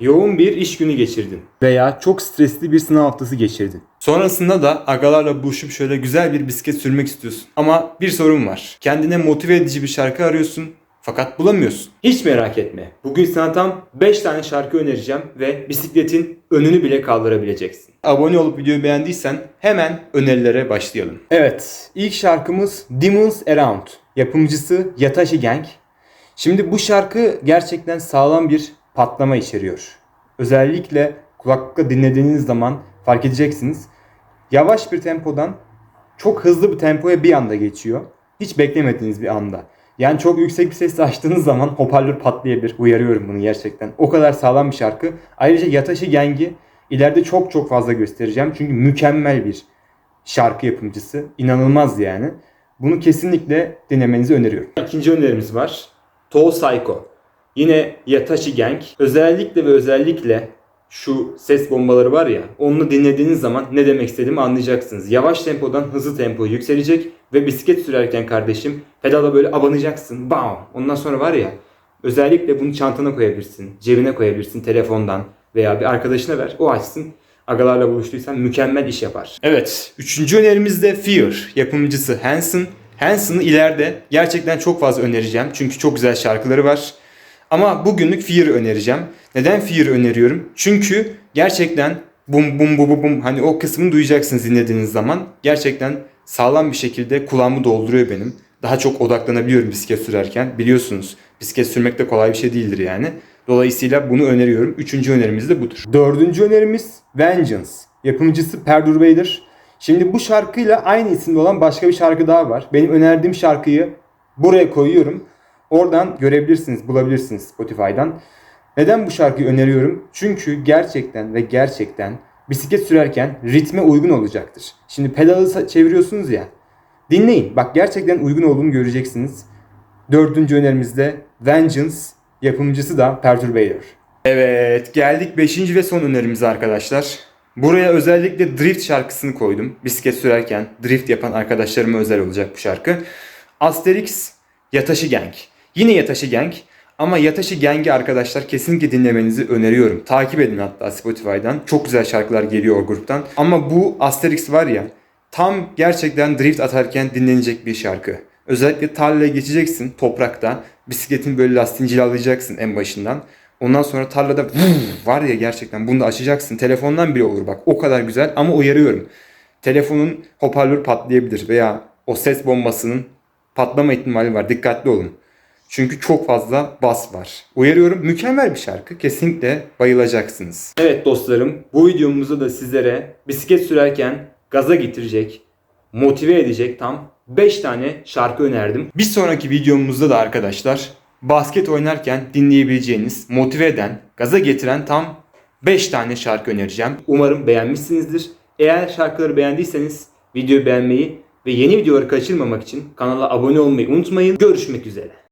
Yoğun bir iş günü geçirdin. Veya çok stresli bir sınav haftası geçirdin. Sonrasında da agalarla buluşup şöyle güzel bir bisiklet sürmek istiyorsun. Ama bir sorun var. Kendine motive edici bir şarkı arıyorsun fakat bulamıyorsun. Hiç merak etme. Bugün sana tam 5 tane şarkı önereceğim ve bisikletin önünü bile kaldırabileceksin. Abone olup videoyu beğendiysen hemen önerilere başlayalım. Evet, ilk şarkımız Demons Around. Yapımcısı Yatashi Gang. Şimdi bu şarkı gerçekten sağlam bir patlama içeriyor. Özellikle kulaklıkla dinlediğiniz zaman fark edeceksiniz. Yavaş bir tempodan çok hızlı bir tempoya bir anda geçiyor. Hiç beklemediğiniz bir anda. Yani çok yüksek bir sesle açtığınız zaman hoparlör patlayabilir. Uyarıyorum bunu gerçekten. O kadar sağlam bir şarkı. Ayrıca Yatashi Gengi ileride çok çok fazla göstereceğim. Çünkü mükemmel bir şarkı yapımcısı. İnanılmaz yani. Bunu kesinlikle dinlemenizi öneriyorum. İkinci önerimiz var. Toho Psycho. Yine Yatashi Gang. Özellikle ve özellikle şu ses bombaları var ya onu dinlediğiniz zaman ne demek istediğimi anlayacaksınız. Yavaş tempodan hızlı tempo yükselecek ve bisiklet sürerken kardeşim pedala böyle abanacaksın. Bam! Ondan sonra var ya özellikle bunu çantana koyabilirsin, cebine koyabilirsin telefondan veya bir arkadaşına ver o açsın. Agalarla buluştuysan mükemmel iş yapar. Evet. Üçüncü önerimiz de Fear. Yapımcısı Hanson. Hanson'ı ileride gerçekten çok fazla önereceğim. Çünkü çok güzel şarkıları var. Ama bugünlük Fear önereceğim. Neden Fear öneriyorum? Çünkü gerçekten bum bum bum bum hani o kısmını duyacaksınız dinlediğiniz zaman. Gerçekten sağlam bir şekilde kulağımı dolduruyor benim. Daha çok odaklanabiliyorum bisiklet sürerken. Biliyorsunuz bisiklet sürmek de kolay bir şey değildir yani. Dolayısıyla bunu öneriyorum. Üçüncü önerimiz de budur. Dördüncü önerimiz Vengeance. Yapımcısı Perturbator. Şimdi bu şarkıyla aynı isimde olan başka bir şarkı daha var. Benim önerdiğim şarkıyı buraya koyuyorum. Oradan görebilirsiniz, bulabilirsiniz Spotify'dan. Neden bu şarkıyı öneriyorum? Çünkü gerçekten ve gerçekten bisiklet sürerken ritme uygun olacaktır. Şimdi pedalı çeviriyorsunuz ya. Dinleyin. Bak gerçekten uygun olduğunu göreceksiniz. Dördüncü önerimizde Vengeance. Yapımcısı da Perturbator. Evet geldik 5. ve son önerimize arkadaşlar. Buraya özellikle Drift şarkısını koydum. Bisiklet sürerken drift yapan arkadaşlarıma özel olacak bu şarkı. Asterix Yatashi Gang. Yine Yatashi Gang. Ama Yatashi Gang'i arkadaşlar kesinlikle dinlemenizi öneriyorum. Takip edin hatta Spotify'dan. Çok güzel şarkılar geliyor o gruptan. Ama bu Asterix var ya tam gerçekten drift atarken dinlenecek bir şarkı. Özellikle tarlaya geçeceksin toprakta. Bisikletin böyle lastiğini cilalayacaksın en başından. Ondan sonra tarlada var ya gerçekten bunu da açacaksın. Telefondan bile olur bak o kadar güzel ama uyarıyorum. Telefonun hoparlör patlayabilir veya o ses bombasının patlama ihtimali var. Dikkatli olun. Çünkü çok fazla bas var. Uyarıyorum mükemmel bir şarkı. Kesinlikle bayılacaksınız. Evet dostlarım bu videomuzda da sizlere bisiklet sürerken gaza getirecek, motive edecek tam 5 tane şarkı önerdim. Bir sonraki videomuzda da arkadaşlar basket oynarken dinleyebileceğiniz, motive eden, gaza getiren tam 5 tane şarkı önereceğim. Umarım beğenmişsinizdir. Eğer şarkıları beğendiyseniz videoyu beğenmeyi ve yeni videoları kaçırmamak için kanala abone olmayı unutmayın. Görüşmek üzere.